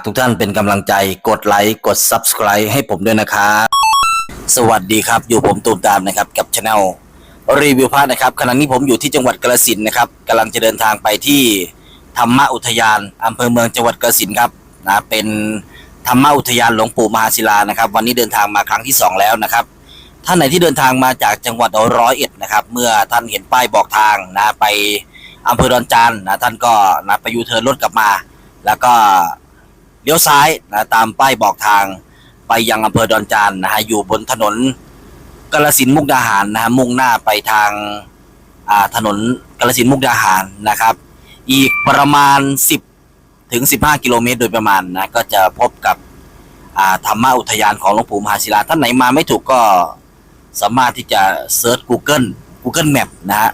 ากทุกท่านเป็นกำลังใจกดไลค์กด Subscribe ให้ผมด้วยนะครับ สวัสดีครับอยู่ผมตูมตามนะครับกับช anel รีวิวพร์ทนะครับขณะนี้ผมอยู่ที่จังหวัดกาฬสินนะครับกำลังจะเดินทางไปที่ธรรมอุทยานอำเภอเมืองจังหวัดกาฬสินครับนะเป็นธรรมอุทยานหลวงปู่มหาศิลานะครับ วันนี้เดินทางมาครั้งที่สองแล้วนะครับท่านไหนที่เดินทางมาจากจังหวัดร้อยเอ็ดนะครับ เมื่อท่านเห็นป้ายบอกทางนะไปอำเภอดอนจานนะท่านก็นะไปยูเทิร์นรถกลับมา แล้วก็ เลี้ยวซ้ายนะตามป้ายบอกทางไปยังอำเภอดอนจานนะฮะอยู่บนถนนกาฬสินมุกดาหารนะฮะมุ่งหน้าไปทางอ่าถนนกาฬสินมุกดาหารนะครับ อีกประมาณ 10 ถึง 15 กิโลเมตรโดยประมาณนะก็จะพบกับอ่าธรรมอุทยานของหลวงปู่มหาศิลาท่านไหนมาไม่ถูกก็สามารถที่จะเซิร์ช Google Google Map นะฮะ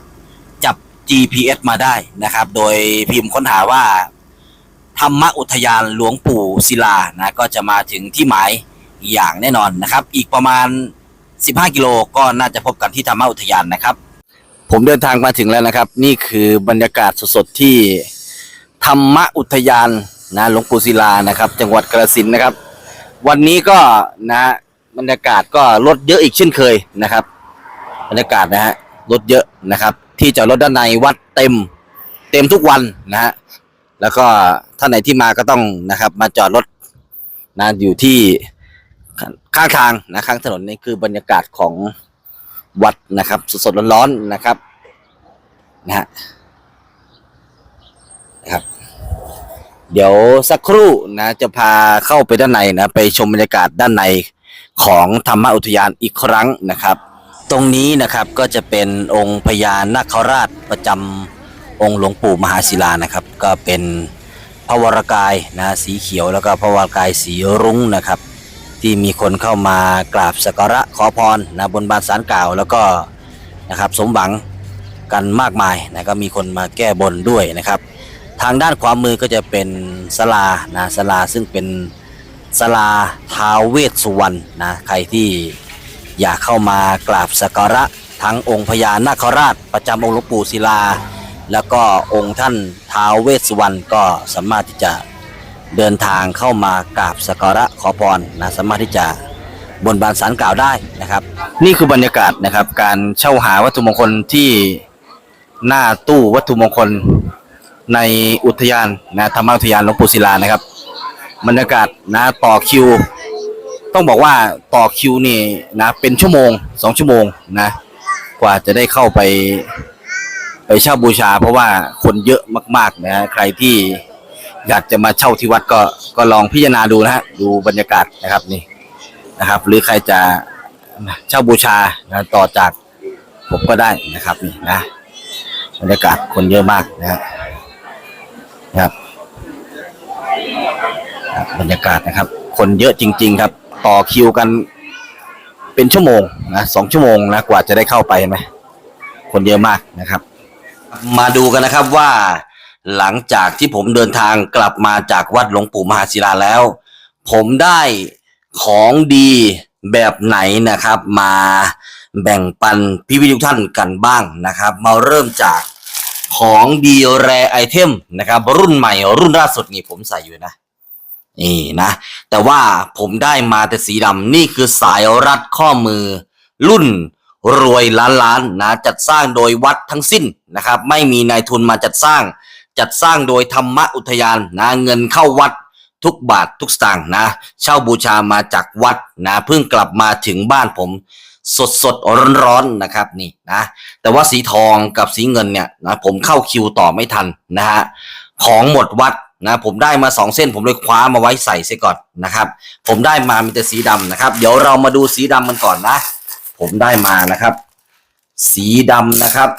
จับ GPS มาได้นะครับ โดยพิมพ์ค้นหาว่า ธรรมอุทยานหลวงปู่ศิลานะก็จะมาถึงที่หมายอย่างแน่นอนนะครับ อีกประมาณ 15 กิโลก็น่าจะพบกันที่ธรรมอุทยานนะครับ ผมเดินทางมาถึงแล้วนะครับ นี่คือบรรยากาศสดๆที่ธรรมอุทยานนะหลวงปู่ศิลานะครับ จังหวัดกระสินนะครับ วันนี้ก็นะบรรยากาศก็รถเยอะอีกเช่นเคยนะครับ บรรยากาศนะฮะรถเยอะนะครับ ที่จอดรถด้านในวัดเต็ม เต็มทุกวันนะฮะ แล้วก็ท่านไหนที่มาก็ต้องนะครับ มาจอดรถนะอยู่ที่ข้างทางนะข้างถนนนี่คือบรรยากาศของวัดนะครับ สดๆร้อนๆนะครับนะฮะนะครับ เดี๋ยวสักครู่นะจะพาเข้าไปด้านในนะไปชมบรรยากาศด้านในของธรรมอุทยานอีกครั้งนะครับ ตรงนี้นะครับก็จะเป็นองค์พญานาคราชประจำ องค์หลวงปู่มหาศิลานะครับ ก็เป็นพระวรกายนะสีเขียวแล้วก็พระวรกายสีรุ้งนะครับ ที่มีคนเข้ามากราบสักการะขอพรนะบนบานสารกล่าวแล้วก็นะครับสมหวังกันมากมายนะก็มีคนมาแก้บนด้วยนะครับ ทางด้านขวามือก็จะเป็นศาลานะศาลาซึ่งเป็นศาลาท้าวเวสสุวรรณนะใครที่อยากเข้ามากราบสักการะทั้งองค์พญานาคราช ประจำองค์หลวงปู่ศิลา แล้วก็องค์ท่านท้าวเวสสุวรรณก็สามารถที่จะเดินทางเข้ามากราบสักการะขอพรนะสามารถที่จะบนบานสารกล่าวได้นะครับ นี่คือบรรยากาศนะครับ การเช่าหาวัตถุมงคลที่หน้าตู้วัตถุมงคลในอุทยานนะธรรมอุทยานหลวงปู่ศิลานะครับ บรรยากาศนะต่อคิว ต้องบอกว่าต่อคิวนี่นะเป็นชั่วโมงสองชั่วโมงนะกว่าจะได้เข้าไป ไปเช่าบูชา เพราะว่าคนเยอะมาก ๆ นะฮะใครที่อยากจะมาเช่าที่วัดก็ก็ลองพิจารณาดูนะฮะดูบรรยากาศนะครับนี่นะครับ หรือใครจะเช่าบูชานะต่อจากผมก็ได้นะครับนี่นะบรรยากาศคนเยอะมากนะฮะนะครับบรรยากาศนะครับ คนเยอะจริง ๆ ครับ ต่อคิวกันเป็นชั่วโมงนะสองชั่วโมงนะกว่าจะได้เข้าไปเห็นไหมคนเยอะมากนะครับ มาดูกันนะครับว่า หลังจากที่ผมเดินทางกลับมาจากวัดหลวงปู่มหาศิลาแล้ว ผมได้ของดีแบบไหนนะครับ มาแบ่งปันพี่วิทุกท่านกันบ้างนะครับ มาเริ่มจากของดีแรไอเทมนะครับ รุ่นใหม่รุ่นล่าสุดนี่ผมใส่อยู่นะนี่นะ แต่ว่าผมได้มาแต่สีดำนี่คือสายรัดข้อมือรุ่น รวยล้านล้านนะจัดสร้างโดยวัดทั้งสิ้นนะครับ ไม่มีนายทุนมาจัดสร้าง จัดสร้างโดยธรรมอุทยานนะเงินเข้าวัดทุกบาททุกสตางค์นะ เช่าบูชามาจากวัดนะเพิ่งกลับมาถึงบ้านผม สดสดร้อนร้อนๆนะครับนี่นะแต่ว่าสีทองกับสีเงินเนี่ยนะผมเข้าคิวต่อไม่ทันนะฮะของหมดวัดนะผมได้มาสองเส้นผมเลยคว้ามาไว้ใส่เสียก่อนนะครับ ผมได้มามีแต่สีดำนะครับ เดี๋ยวเรามาดูสีดำกันก่อนนะ ผมได้มานะครับ สีดำนะครับ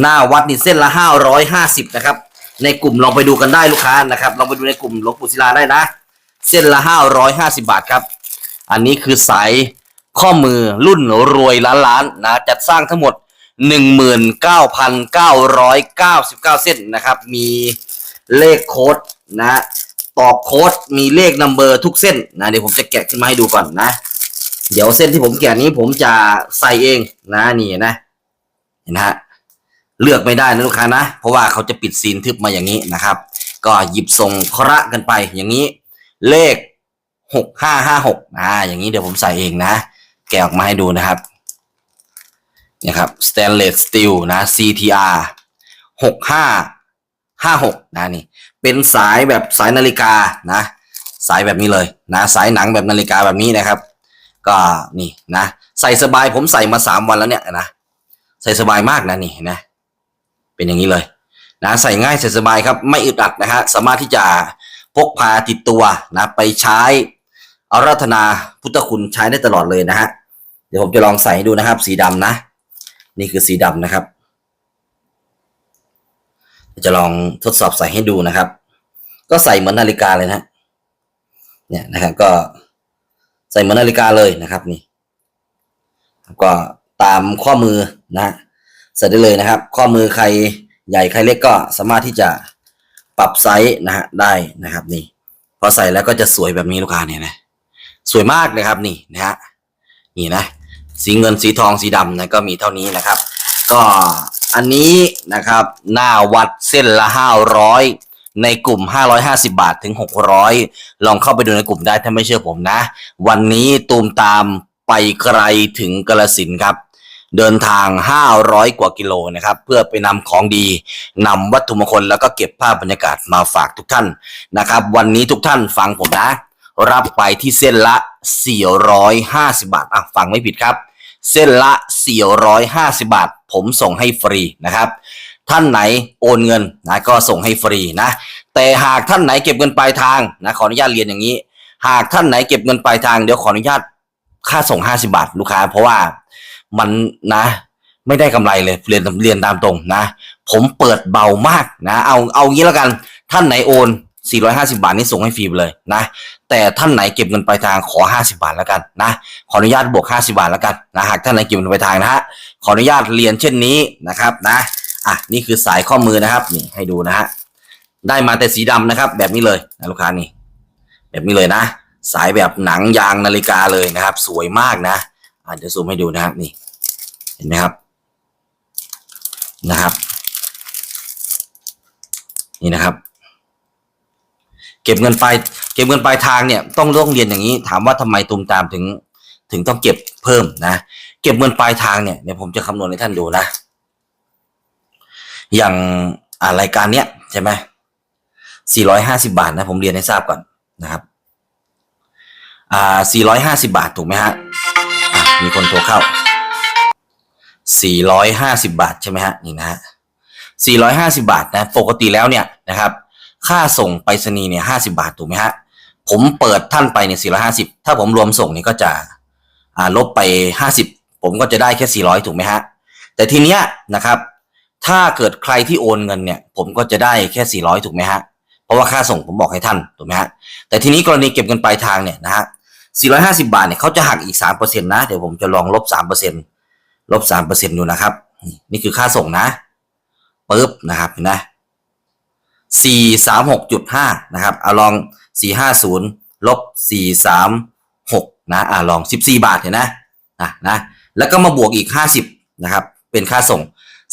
หน้าวัดนี่เส้นละห้าร้อยห้าสิบนะครับ ในกลุ่มลองไปดูกันได้ลูกค้านะครับลองไปดูในกลุ่มหลวงปู่ศิลาได้นะ เส้นละห้าร้อยห้าสิบาทครับ อันนี้คือสายข้อมือรุ่นรวยล้านล้านนะจัดสร้างทั้งหมด19,999เก้าพันเก้าร้อยเก้าสิบเก้าเส้นนะครับ มีเลขโค้ดนะตอกโค้ดมีเลขนัมเบอร์ทุกเส้นนะเดี๋ยวผมจะแกะขึ้นมาให้ดูก่อนนะ เดี๋ยวเส้นที่ผมแกะนี้ผมจะใส่เองนะนี่นะเห็นฮะเลือกไม่ได้นะลูกค้านะ เพราะว่าเขาจะปิดซีนทึบมาอย่างนี้นะครับ ก็หยิบส่งคระกันไปอย่างนี้ เลขหกห้าห้าหกอ่าอย่างนี้เดี๋ยวผมใส่เองนะ แกะออกมาให้ดูนะครับเนี่ยครับ stainless steel นะ CTR หกห้าห้าหกนะนี่ เป็นสายแบบสายนาฬิกานะ สายแบบนี้เลยนะ สายหนังแบบนาฬิกาแบบนี้นะครับ ก็นี่นะใส่สบายผมใส่มาสามวันแล้วเนี่ยนะใส่สบายมากนะนี่นะ เป็นอย่างนี้เลยนะใส่ง่ายใส่สบายครับไม่อึดอัดนะฮะสามารถที่จะพกพาติดตัวนะไปใช้อารัธนาพุทธคุณใช้ได้ตลอดเลยนะฮะเดี๋ยวผมจะลองใส่ให้ดูนะครับ สีดำนะ นี่คือสีดำนะครับ จะลองทดสอบใส่ให้ดูนะครับ ก็ใส่เหมือนนาฬิกาเลยนะ เนี่ยนะครับก็ ใส่เหมือนนาฬิกาเลยนะครับนี่ก็ตามข้อมือนะใส่ได้เลยนะครับ ข้อมือใครใหญ่ใครเล็กก็สามารถที่จะปรับไซส์นะฮะได้นะครับ นี่ พอใส่แล้วก็จะสวยแบบนี้ลูกค้าเนี่ยนะสวยมากนะครับนี่นะฮะนี่นะ สีเงินสีทองสีดำนะก็มีเท่านี้นะครับ ก็อันนี้นะครับ หน้าวัดเส้นละห้าร้อย ในกลุ่ม 550 บาทถึง 600 ลองเข้าไปดูในกลุ่มได้ถ้าไม่เชื่อผมนะ วันนี้ตูมตามไปไกลถึงกระสินครับ เดินทาง 500 กว่ากิโลนะครับ เพื่อไปนำของดีนำวัตถุมงคลแล้วก็เก็บภาพบรรยากาศมาฝากทุกท่านนะครับ วันนี้ทุกท่านฟังผมนะ รับไปที่เส้นละ 450 บาทอะฟังไม่ผิดครับ เส้นละ 450 บาท ผมส่งให้ฟรีนะครับ ท่านไหนโอนเงินนะก็ส่งให้ฟรีนะ แต่หากท่านไหนเก็บเงินปลายทางนะขออนุญาตเรียนอย่างนี้ หากท่านไหนเก็บเงินปลายทางเดี๋ยวขออนุญาตค่าส่ง 50 บาทลูกค้า เพราะว่ามันนะ ไม่ได้กำไรเลยเรียนเรียนตามตรงนะ ผมเปิดเบามากนะ เอาเอางี้แล้วกัน ท่านไหนโอน 450 บาทนี่ส่งให้ฟรีเลยนะ แต่ท่านไหนเก็บเงินปลายทางขอ 50 บาทแล้วกันนะ ขออนุญาตบวก 50 บาทแล้วกันนะหากท่านไหนเก็บเงินปลายทางนะฮะขออนุญาตเรียนเช่นนี้นะครับนะ อะนี่คือสายข้อมือนะครับนี่ให้ดูนะฮะได้มาแต่สีดำนะครับ แบบนี้เลยนะลูกค้านี่ แบบนี้เลยนะ สายแบบหนังยางนาฬิกาเลยนะครับ สวยมากนะอะเดี๋ยวซูมให้ดูนะครับนี่ เห็นไหมครับนะครับ นี่นะครับ เก็บเงินปลายเก็บเงินปลายทางเนี่ยต้องต้องเรียนอย่างนี้ ถามว่าทำไมตูมตามถึง ถึงต้องเก็บเพิ่มนะ เก็บเงินปลายทางเนี่ยเดี๋ยวผมจะคำนวณให้ท่านดูนะ อย่างอ่ารายการเนี้ยใช่ไหม450บาทนะ ผมเรียนให้ทราบก่อนนะครับ อ่า450บาทถูกไหมฮะะมีคนโทรเข้า450บาทใช่ไหมฮะนี่นะฮะ450บาทนะปกติแล้วเนี่ยนะครับ ค่าส่งไปรษณีย์เนี่ย50บาทถูกไหมฮะผมเปิดท่านไปเนี่ย450ถ้าผมรวมส่งนี่ก็จะอ่าลบไป50ผมก็จะได้แค่400ถูกไหมฮะแต่ทีเนี้ยนะครับ ถ้าเกิดใครที่โอนเงินเนี่ย ผมก็จะได้แค่ 400 ถูกไหมฮะ เพราะว่าค่าส่งผมบอกให้ท่านถูกไหมฮะ แต่ทีนี้กรณีเก็บเงินปลายทางเนี่ยนะฮะ 450 บาทเนี่ยเขาจะหักอีก 3%นะ เดี๋ยวผมจะลองลบ 3%ลบ 3%ดูนะครับ นี่คือค่าส่งนะปึ๊บนะครับเห็นไหม436.5นะครับเอาลอง450ลบ436นะอ่าลอง14บาทเห็นนะนะนะแล้วก็มาบวกอีก50นะครับ เป็นค่าส่ง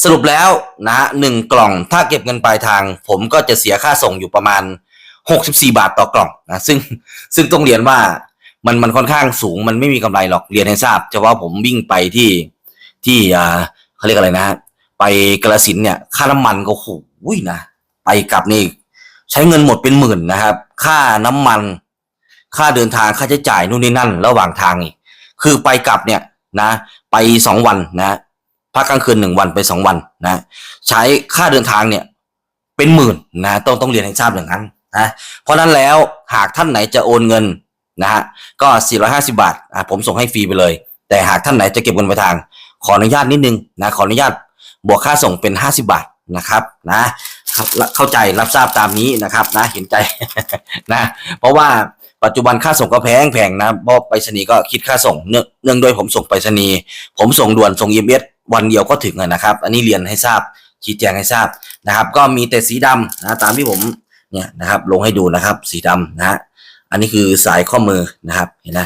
สรุปแล้วนะฮะหนึ่งกล่องถ้าเก็บเงินปลายทาง ผมก็จะเสียค่าส่งอยู่ประมาณ 64 บาทต่อกล่องนะซึ่งซึ่งต้องเรียนว่ามันมันค่อนข้างสูงมันไม่มีกำไรหรอกเรียนให้ทราบจะว่าผมวิ่งไปที่ที่อ่าเขาเรียกอะไรนะฮะไปกระสินเนี่ยค่าน้ำมันก็โหอุ้ยนะไปกลับนี่ใช้เงินหมดเป็นหมื่นนะครับ ค่าน้ำมัน ค่าเดินทางค่าใช้จ่ายนู่นนี่นั่น ระหว่างทางนี่คือไปกลับเนี่ยนะ ไปสองวันนะ พักกลางคืนหนึ่งวันไปสองวันนะใช้ค่าเดินทางเนี่ยเป็นหมื่นนะต้องต้องเรียนให้ทราบอย่างนั้นนะเพราะนั้นแล้วหากท่านไหนจะโอนเงินนะฮะก็ 450 บาทอะผมส่งให้ฟรีไปเลย แต่หากท่านไหนจะเก็บเงินปลายทาง ขออนุญาตนิดนึงนะขออนุญาตบวกค่าส่งเป็น 50 บาทนะครับนะครับเข้าใจรับทราบตามนี้นะครับนะเห็นใจนะเพราะว่าปัจจุบันค่าส่งก็แพงแพงนะเพราะไปรษณีย์ก็คิดค่าส่งเนื่องด้วยผมส่งไปรษณีย์ผมส่งด่วนส่ง e m s วันเดียวก็ถึงนะครับ อันนี้เรียนให้ทราบชี้แจงให้ทราบนะครับ ก็มีแต่สีดำนะตามที่ผมเนี่ยนะครับ ลงให้ดูนะครับ สีดำนะฮะอันนี้คือสายข้อมือนะครับเห็นไหม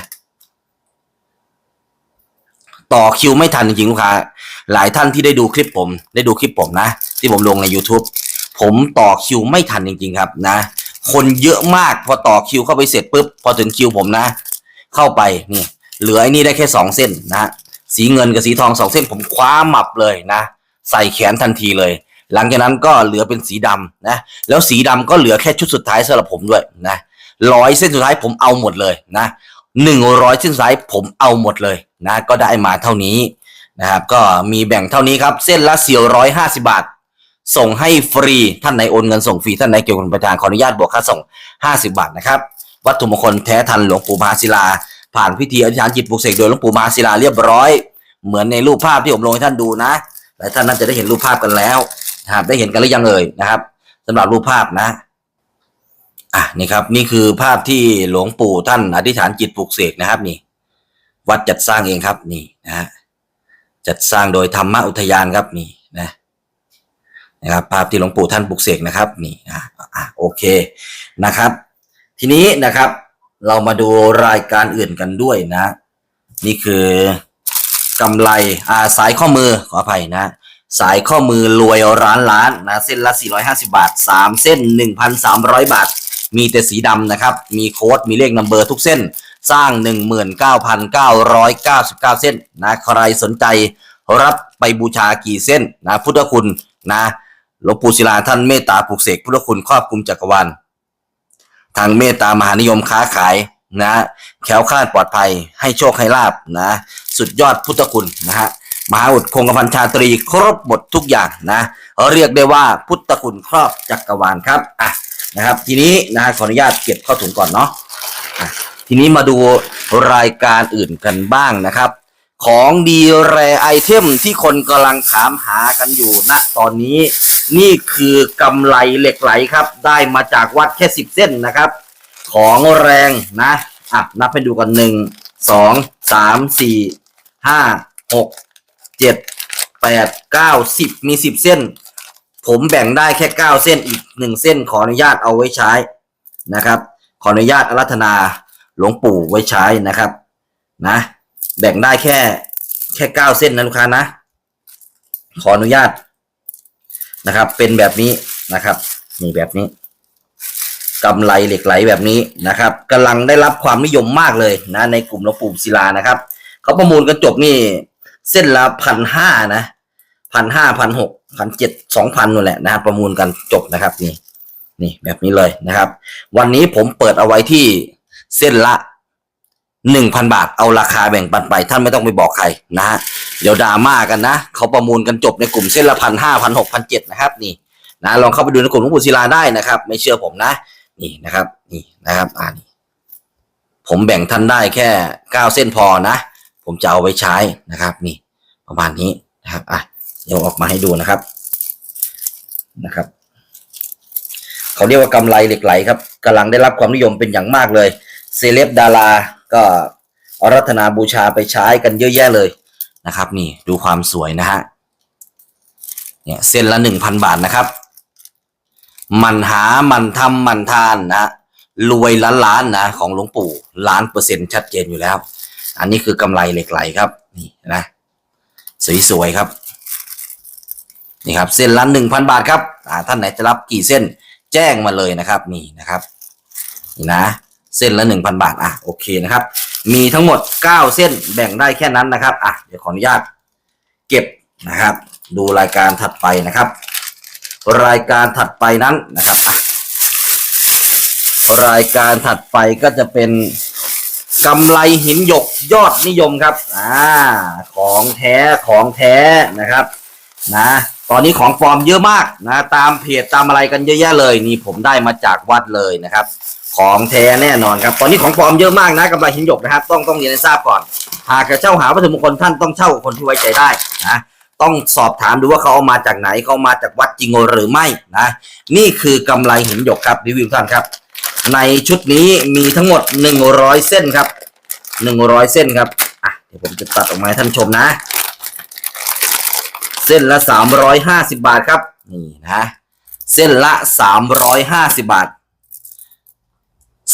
ต่อคิวไม่ทันจริงๆลูกค้าหลายท่านที่ได้ดูคลิปผมได้ดูคลิปผมนะ ที่ผมลงใน YouTube ผมต่อคิวไม่ทันจริง ๆ ครับนะ คนเยอะมากพอต่อคิวเข้าไปเสร็จปุ๊บพอถึงคิวผมนะ เข้าไปนี่เหลือไอ้นี่ได้แค่สองเส้นนะ สีเงินกับสีทองสองเส้นผมคว้าหมับเลยนะ ใส่แขนทันทีเลย หลังจากนั้นก็เหลือเป็นสีดำนะแล้วสีดำก็เหลือแค่ชุดสุดท้ายสำหรับผมด้วยนะร้อยเส้นสุดท้ายผมเอาหมดเลยนะหนึ่งร้อยเส้นสุดท้ายผมเอาหมดเลยนะก็ได้มาเท่านี้นะครับก็มีแบ่งเท่านี้ครับ เส้นละสี่ร้อยห้าสิบาท ส่งให้ฟรีท่านไหนโอนเงินส่งฟรีท่านไหนเกี่ยวกับประธานขออนุญาตบวกค่าส่ง 50 บาทนะครับวัตถุมงคลแท้ทันหลวงปู่มหาศิลา ผ่านพิธีอธิษฐานจิตปลุกเสกโดยหลวงปู่มาศิลาเรียบร้อย เหมือนในรูปภาพที่ผมลงให้ท่านดูนะหลายท่านน่าจะได้เห็นรูปภาพกันแล้วนะครับได้เห็นกันหรือยังเอ่ยนะครับสำหรับรูปภาพนะอะนี่ครับ นี่คือภาพที่หลวงปู่ท่านอธิษฐานจิตปลุกเสกนะครับนี่ วัดจัดสร้างเองครับนี่นะฮะจัดสร้างโดยธรรมอุทยานครับนี่นะนะครับภาพที่หลวงปู่ท่านปลุกเสกนะครับนี่อะอะโอเคนะครับ ทีนี้นะครับ เรามาดูรายการอื่นกันด้วยนะ นี่คือกำไรอ่าสายข้อมือขออภัยนะ สายข้อมือรวยร้านล้านนะเส้นละ 450 บาท 3 เส้น 1,300 บาท มีแต่สีดำนะครับ มีโค้ดมีเลขนัมเบอร์ทุกเส้น สร้าง 19,999 เส้นนะใครสนใจรับไปบูชากี่เส้นนะพุทธคุณนะหลวงปู่ศิลาท่านเมตตาปลุกเสกพุทธคุณครอบคลุมจักรวาล ทางเมตตามหานิยมค้าขายนะแคล้วคลาดปลอดภัยให้โชคให้ลาบนะ สุดยอดพุทธคุณนะฮะมหาอุดคงกระพันชาตรีครบหมดทุกอย่างนะเรียกได้ว่าพุทธคุณครอบจักรวาลครับอะนะครับ ทีนี้นะขออนุญาตเก็บเข้าถุงก่อนเนาะะทีนี้มาดูรายการอื่นกันบ้างนะครับ ของดีแรไอเทมที่คนกำลังถามหากันอยู่ณตอนนี้ นี่คือกำไรเหล็กไหลครับ ได้มาจากวัดแค่สิบเส้นนะครับ ของแรงนะอะนับให้ดูกันหนึ่งสองสามสี่ห้าหกเจ็ดแปดเก้าสิบมีสิบเส้น ผมแบ่งได้แค่เก้าเส้นอีกหนึ่งเส้นขออนุญาตเอาไว้ใช้นะครับ ขออนุญาตอารัธนาหลวงปู่ไว้ใช้นะครับ นะ แบ่งได้แค่ แค่เก้าเส้นนะลูกค้านะ ขออนุญาตนะครับ เป็นแบบนี้นะครับนี่แบบนี้กำไรเหล็กไหลแบบนี้นะครับกำลังได้รับความนิยมมากเลยนะในกลุ่มหลวงปู่ศิลานะครับเขาประมูลกันจบนี่เส้นละพันห้านะพันห้าพันหกพันเจ็ดสองพันนู่นแหละนะครับประมูลกันจบนะครับนี่นี่แบบนี้เลยนะครับ วันนี้ผมเปิดเอาไว้ที่เส้นละ หนึ่งพันบาทเอาราคาแบ่งปันไป ท่านไม่ต้องไปบอกใครนะฮะเดี๋ยวดราม่ากันนะเขาประมูลกันจบในกลุ่มเส้นละพันห้าพันหกพันเจ็ดนะครับนี่นะลองเข้าไปดูในกลุ่มหลวงปู่ศิลาได้นะครับ ไม่เชื่อผมนะ นี่นะครับ นี่นะครับอ่านี่ผมแบ่งท่านได้แค่เก้าเส้นพอนะ ผมจะเอาไว้ใช้นะครับ นี่ ประมาณนี้นะครับอะเดี๋ยวออกมาให้ดูนะครับนะครับเขาเรียกว่ากำไรเหล็กไหลครับกำลังได้รับความนิยมเป็นอย่างมากเลยเซเลบดารา ก็อารัธนาบูชาไปใช้กันเยอะแยะเลยนะครับ นี่ดูความสวยนะฮะเนี่ยเส้นละหนึ่งพันบาทนะครับ มันหามันทำมันทานนะรวยล้านล้านๆนะของหลวงปู่ล้านเปอร์เซ็นต์ชัดเจนอยู่แล้ว อันนี้คือกำไรเหล็กไหลครับ นี่นะสวยๆครับ นี่ครับ เส้นละหนึ่งพันบาทครับท่านไหนจะรับกี่เส้นแจ้งมาเลยนะครับ นี่นะครับ นี่นะ เส้นละหนึ่งพันบาท อะ โอเคนะครับ มีทั้งหมดเก้าเส้นแบ่งได้แค่นั้นนะครับ อะ เดี๋ยวขออนุญาตเก็บนะครับ ดูรายการถัดไปนะครับ รายการถัดไปนั้นนะครับอะรายการถัดไปก็จะเป็นกำไรหินหยกยอดนิยมครับ อ่า ของแท้ ของแท้นะครับ นะ ตอนนี้ของฟอร์มเยอะมากนะ ตามเพจตามอะไรกันเยอะแยะเลย นี่ผมได้มาจากวัดเลยนะครับ ของแท้แน่นอนครับ ตอนนี้ของปลอมเยอะมากนะกำไรหินหยกนะครับ ต้องต้องเรียนให้ทราบก่อน หากจะเช่าหาวัตถุมงคลท่านต้องเช่ากับคนที่ไว้ใจได้นะต้องสอบถามดูว่าเขาเอามาจากไหนเขามาจากวัดจริงหรือไม่นะนี่คือกำไรหินหยกครับรีวิวท่านครับ ในชุดนี้มีทั้งหมดหนึ่งร้อยเส้นครับหนึ่งร้อยเส้นครับอะเดี๋ยวผมจะตัดออกมาให้ท่านชมนะ เส้นละสามร้อยห้าสิบาทครับนี่นะเส้นละสามร้อยห้าสิบาท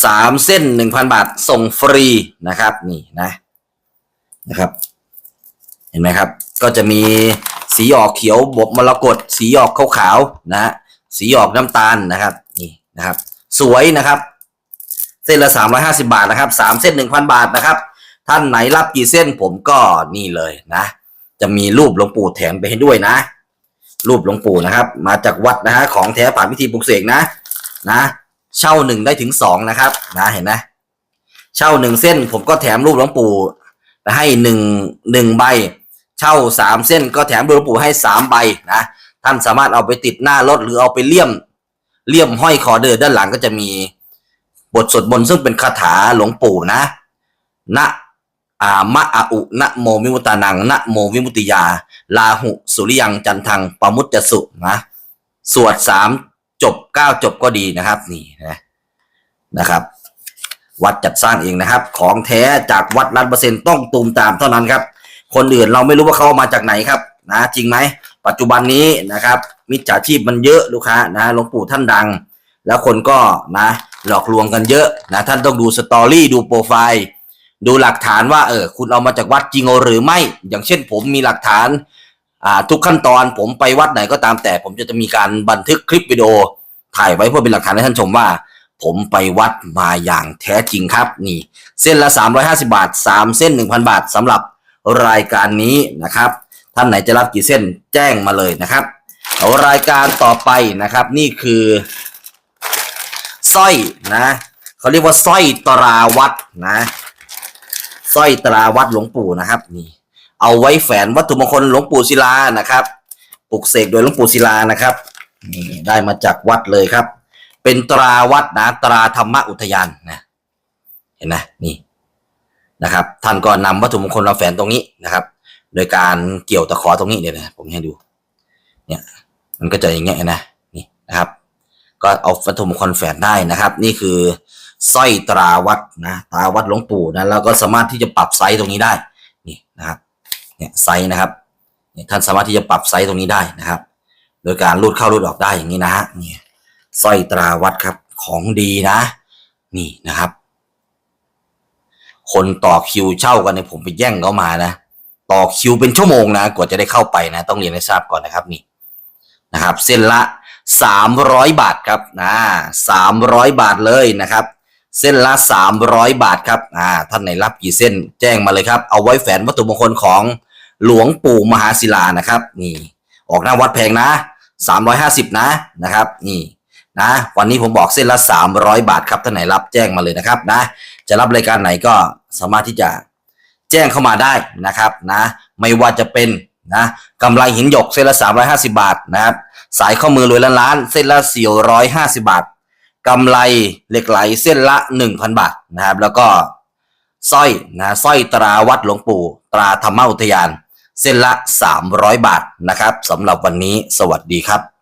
สามเส้นหนึ่งพันบาทส่งฟรีนะครับนี่นะนะครับ เห็นไหมครับ ก็จะมีสีออกเขียวบวมรกตสีออกขาวๆนะสีออกน้ำตาลนะครับนี่นะครับ สวยนะครับ เส้นละสามร้อยห้าสิบาทนะครับสามเส้นหนึ่งพันบาทนะครับ ท่านไหนรับกี่เส้นผมก็นี่เลยนะ จะมีรูปหลวงปู่แถมไปให้ด้วยนะ รูปหลวงปู่นะครับ มาจากวัดนะฮะของแท้ผ่านพิธีปลุกเสกนะนะ เช่าหนึ่งได้ถึงสองนะครับนะเห็นไหมเช่าหนึ่งเส้น ผมก็แถมรูปหลวงปู่ไปให้หนึ่งหนึ่งใบ เช่าสามเส้น ก็แถมรูปหลวงปู่ให้สามใบนะท่านสามารถเอาไปติดหน้ารถหรือเอาไปเลี่ยมเลี่ยมห้อยคอเดินด้านหลังก็จะมีบทสวดมนต์ซึ่งเป็นคาถาหลวงปู่นะนะอามะอาอุนะโมวิมุตตานังนะโมวิมุตติยา ลาหุสุริยังจันทังปมุตจสุนะสวดสาม จบเก้าจบก็ดีนะครับนี่นะนะครับ วัดจัดสร้างเองนะครับ ของแท้จากวัดรันเปอร์เซ็นต์ต้องตูมตามเท่านั้นครับ คนอื่นเราไม่รู้ว่าเขามาจากไหนครับ นะจริงไหมปัจจุบันนี้นะครับ มิจฉาชีพมันเยอะลูกค้านะหลวงปู่ท่านดัง แล้วคนก็นะหลอกลวงกันเยอะนะท่านต้องดูสตอรี่ดูโปรไฟล์ดูหลักฐานว่าเออคุณเอามาจากวัดจริงหรือไม่ อย่างเช่นผมมีหลักฐาน ทุกขั้นตอนผมไปวัดไหนก็ตามแต่ ผมจะมีการบันทึกคลิปวิดีโอถ่ายไว้เพื่อเป็นหลักฐานให้ท่านชมว่า ผมไปวัดมาอย่างแท้จริงครับนี่ เส้นละ 350 บาท 3 เส้น 1,000 บาทสำหรับรายการนี้นะครับท่านไหนจะรับกี่เส้นแจ้งมาเลยนะครับเอารายการต่อไปนะครับ นี่คือสร้อยนะเขาเรียกว่าสร้อยตราวัดนะสร้อยตราวัดหลวงปู่นะครับนี่ เอาไว้แฝนวัตถุมงคลหลวงปู่ศิลานะครับ ปลุกเสกโดยหลวงปู่ศิลานะครับนี่ได้มาจากวัดเลยครับ เป็นตราวัดนะตราธรรมอุทยานนะเห็นไหมนี่นะครับ ท่านก็นำวัตถุมงคลมาแฝนตรงนี้นะครับ โดยการเกี่ยวตะขอตรงนี้เนี่ยนะผมให้ดู เนี่ย มันก็จะอย่างเงี้ยนะนี่นะครับ ก็เอาวัตถุมงคลแฝนได้นะครับ นี่คือสร้อยตราวัดนะตราวัดหลวงปู่นะแล้วก็สามารถที่จะปรับไซส์ตรงนี้ได้ เนี่ยไซส์นะครับเนี่ยท่านสามารถที่จะปรับไซส์ตรงนี้ได้นะครับ โดยการรูดเข้ารูดออกได้อย่างนี้นะฮะนี่สร้อยตราวัดครับของดีนะ นี่นะครับ คนต่อคิวเช่ากันเนี่ยผมไปแย่งเขามานะต่อคิวเป็นชั่วโมงนะกว่าจะได้เข้าไปนะ ต้องเรียนให้ทราบก่อนนะครับนี่นะครับ เส้นละสามร้อยบาทครับนะสามร้อยบาทเลยนะครับ เส้นละสามร้อยบาทครับอ่าท่านไหนรับกี่เส้นแจ้งมาเลยครับ เอาไว้แฝนวัตถุมงคลของ หลวงปู่มหาศิลานะครับ นี่ ออกหน้าวัดแพงนะสามร้อยห้าสิบนะนะครับ นี่นะวันนี้ผมบอกเส้นละสามร้อยบาทครับท่านไหนรับแจ้งมาเลยนะครับนะ จะรับรายการไหนก็สามารถที่จะแจ้งเข้ามาได้นะครับนะ ไม่ว่าจะเป็นนะกำไรหินหยกเส้นละ 350 บาทนะครับ สายข้อมือรวยล้านล้าน เส้นละ 450 บาทกำไรเหล็กไหลเส้นละ 1,000 บาทนะครับ แล้วก็สร้อยนะสร้อยตราวัดหลวงปู่ ตราธรรมอุทยาน เส้นละ 300 บาทนะครับสำหรับวันนี้สวัสดีครับ